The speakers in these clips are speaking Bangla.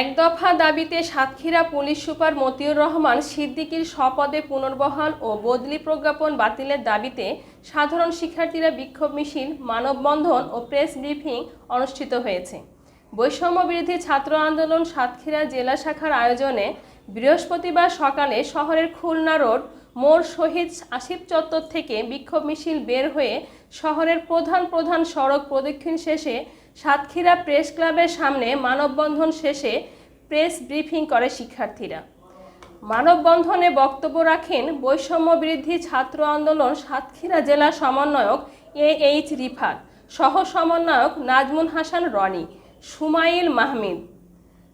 এক দফা দাবিতে সাতক্ষীরা পুলিশ সুপার মতিউর রহমান সিদ্দিকির স্বপদে পুনর্বহাল ও বদলি প্রজ্ঞাপন বাতিলের দাবিতে সাধারণ শিক্ষার্থীরা বিক্ষোভ মিছিল, মানববন্ধন ও প্রেস ব্রিফিং অনুষ্ঠিত হয়েছে। বৈষম্য বিরোধী ছাত্র আন্দোলন সাতক্ষীরা জেলা শাখার আয়োজনে বৃহস্পতিবার সকালে শহরের খুলনা রোড মোড় শহীদ আসিফ চত্বর থেকে বিক্ষোভ মিছিল বের হয়ে শহরের প্রধান প্রধান সড়ক প্রদক্ষিণ শেষে সাতক্ষীরা প্রেস ক্লাবের সামনে মানববন্ধন শেষে প্রেস ব্রিফিং করে শিক্ষার্থীরা। মানববন্ধনে বক্তব্য রাখেন বৈষম্য বৃদ্ধি ছাত্র আন্দোলন সাতক্ষীরা জেলা সমন্বয়ক এ এইচ রিফাত, সহ সমন্বয়ক নাজমুল হাসান রনি, সুমাইল মাহমিদ,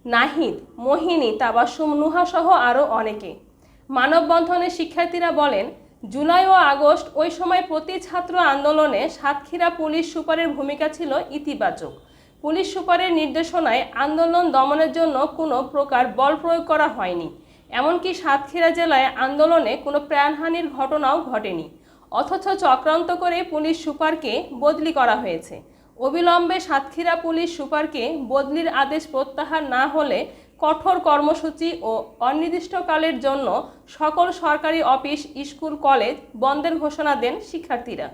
নাহিদ, মোহিনী, তাবাসুম, নুহা সহ আরও অনেকে। মানববন্ধনে শিক্ষার্থীরা বলেন, জুলাই ও আগস্ট ওই সময় প্রতি ছাত্র আন্দোলনে সাতক্ষীরা পুলিশ সুপারের ভূমিকা ছিল ইতিবাচক। পুলিশ সুপারের নির্দেশনায় আন্দোলন দমনের জন্য কোনো প্রকার বল প্রয়োগ করা হয়নি। এমনকি সাতক্ষীরা জেলায় আন্দোলনে কোনো প্রাণহানির ঘটনাও ঘটেনি। অথচ চক্রান্ত করে পুলিশ সুপারকে বদলি করা হয়েছে। অবিলম্বে সাতক্ষীরা পুলিশ সুপারকে বদলির আদেশ প্রত্যাহার না হলে কঠোর কর্মসূচি ও অনির্দিষ্টকালের জন্য সকল সরকারি অফিস স্কুল কলেজ বন্ধের ঘোষণা দেন শিক্ষার্থীরা।